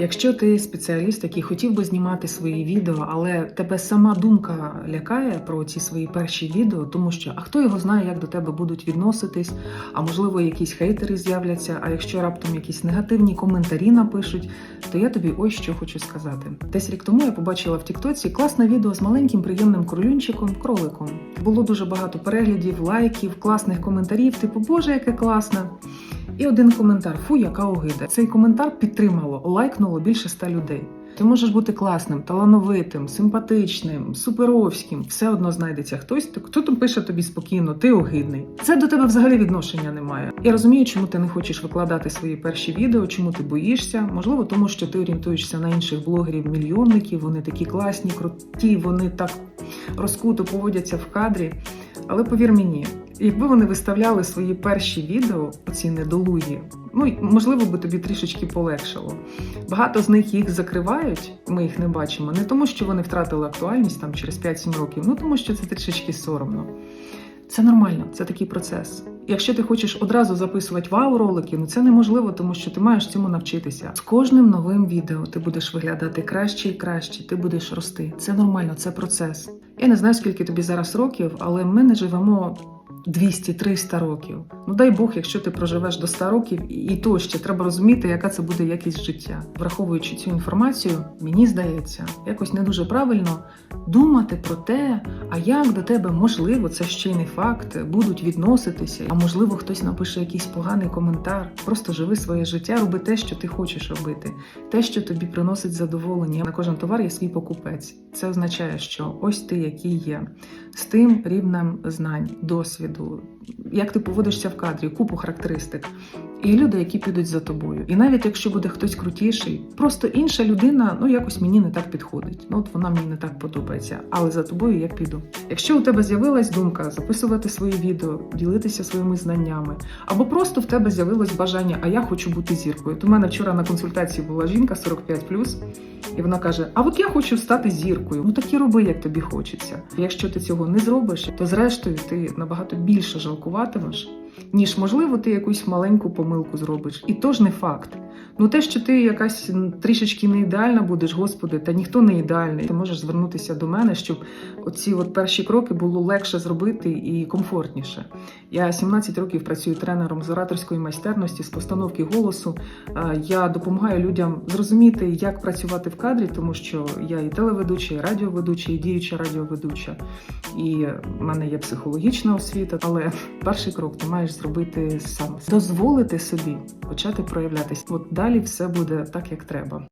Якщо ти спеціаліст, який хотів би знімати свої відео, але тебе сама думка лякає про ці свої перші відео, тому що а хто його знає, як до тебе будуть відноситись, а можливо, якісь хейтери з'являться. А якщо раптом якісь негативні коментарі напишуть, то я тобі ось що хочу сказати. Десь рік тому я побачила в Тіктоці класне відео з маленьким приємним кролюнчиком, кроликом. Було дуже багато переглядів, лайків, класних коментарів, типу Боже, яке класне. І один коментар: фу, яка огида. Цей коментар підтримало, лайкнуло більше ста людей. Ти можеш бути класним, талановитим, симпатичним, суперовським. Все одно знайдеться хтось, хто там пише тобі спокійно, ти огидний. Це до тебе взагалі відношення немає. Я розумію, чому ти не хочеш викладати свої перші відео, чому ти боїшся. Можливо, тому що ти орієнтуєшся на інших блогерів-мільйонників. Вони такі класні, круті, вони так розкуто поводяться в кадрі. Але повір мені, якби вони виставляли свої перші відео, оці недолугі, ну можливо би тобі трішечки полегшало. Багато з них їх закривають, ми їх не бачимо, не тому, що вони втратили актуальність там через 5-7 років, ну тому що це трішечки соромно. Це нормально, це такий процес. Якщо ти хочеш одразу записувати вау-ролики, ну це неможливо, тому що ти маєш цьому навчитися. З кожним новим відео ти будеш виглядати краще і краще, ти будеш рости. Це нормально, це процес. Я не знаю, скільки тобі зараз років, але ми не живемо 200-300 років. Ну дай Бог, якщо ти проживеш до 100 років, і то ще треба розуміти, яка це буде якість життя. Враховуючи цю інформацію, мені здається, якось не дуже правильно думати про те, а як до тебе можливо, це ще й не факт, будуть відноситися. А можливо, хтось напише якийсь поганий коментар. Просто живи своє життя, роби те, що ти хочеш робити, те, що тобі приносить задоволення. На кожен товар є свій покупець. Це означає, що ось ти, який є, з тим рівнем знань, досвіду, як ти поводишся в кадрі, купу характеристик. І люди, які підуть за тобою. І навіть якщо буде хтось крутіший, просто інша людина, ну якось мені не так підходить. Ну от вона мені не так подобається. Але за тобою я піду. Якщо у тебе з'явилась думка записувати свої відео, ділитися своїми знаннями, або просто в тебе з'явилось бажання, а я хочу бути зіркою. То в мене вчора на консультації була жінка 45+, і вона каже: А от я хочу стати зіркою. Ну так і роби, як тобі хочеться. Якщо ти цього не зробиш, то зрештою ти набагато більше жалкуватимеш. Ніж можливо, ти якусь маленьку помилку зробиш, і то ж не факт. Ну те, що ти якась трішечки не ідеальна будеш, господи, та ніхто не ідеальний. Ти можеш звернутися до мене, щоб оці от перші кроки було легше зробити і комфортніше. Я 17 років працюю тренером з ораторської майстерності, з постановки голосу. Е, Я допомагаю людям зрозуміти, як працювати в кадрі, тому що я і телеведуча, і радіоведуча, і діюча радіоведуча. І в мене є психологічна освіта, але перший крок ти маєш зробити сам. Дозволити собі почати проявлятися. От далі все буде так, як треба.